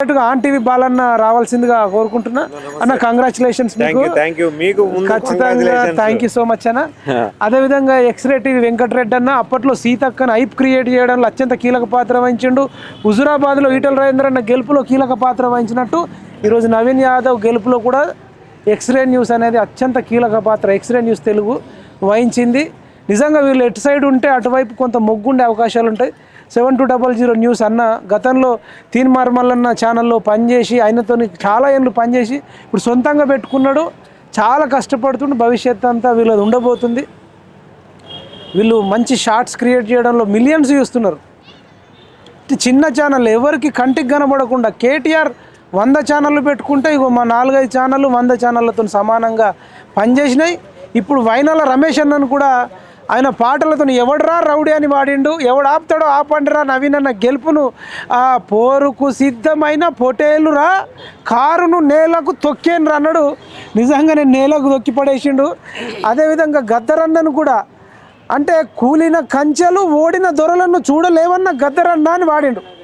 అన్నట్టుగా on TV Balanna రావాల్సిందిగా కోరుకుంటున్నా. అన్న కంగ్రాచులేషన్స్ మీకు. ఖచ్చితంగా. థ్యాంక్ యూ సో మచ్ అన్న. అదేవిధంగా ఎక్స్రే టీవీ వెంకటరెడ్డి అన్న అప్పట్లో సీతక్కన ఐప్ క్రియేట్ చేయడంలో అత్యంత కీలక పాత్ర వహించిండు. హుజురాబాద్లో ఈటల రాజేంద్ర అన్న గెలుపులో కీలక పాత్ర వహించినట్టు ఈరోజు నవీన్ యాదవ్ గెలుపులో కూడా ఎక్స్రే న్యూస్ అనేది అత్యంత కీలక పాత్ర ఎక్స్రే న్యూస్ తెలుగు వహించింది. నిజంగా వీళ్ళు ఎటు సైడ్ ఉంటే అటువైపు కొంత మొగ్గుండే అవకాశాలు ఉంటాయి. Seven two double zero news అన్న గతంలో తీన్ మార్మల్లన్న ఛానల్లో పనిచేసి ఆయనతో చాలా ఏళ్ళు పనిచేసి ఇప్పుడు సొంతంగా పెట్టుకున్నాడు. చాలా కష్టపడుతుండే. భవిష్యత్ అంతా వీళ్ళది ఉండబోతుంది. వీళ్ళు మంచి షార్ట్స్ క్రియేట్ చేయడంలో మిలియన్స్ చూస్తున్నారు. చిన్న ఛానల్ ఎవరికి కంటికి కనబడకుండా కేటీఆర్ వంద ఛానళ్ళు పెట్టుకుంటే ఇగో మా నాలుగైదు ఛానళ్ళు వంద ఛానళ్ళతో సమానంగా పనిచేసినాయి. ఇప్పుడు వైనాల రమేష్ అన్నను కూడా ఆయన పాటలతో ఎవడరా రౌడీ అని వాడిండు ఎవడు ఆపుతాడో ఆపండిరా నవీన్ అన్న గెలుపును. ఆ పోరుకు సిద్ధమైన పొటేలురా కారును నేలకు తొక్కేను అన్నాడు. నిజంగానే నేలకు తొక్కి పడేసిండు. అదేవిధంగా గద్దరన్నను కూడా అంటే కూలిన కంచెలు ఓడిన దొరలను చూడలేవన్న గద్దరన్న అని వాడిండు.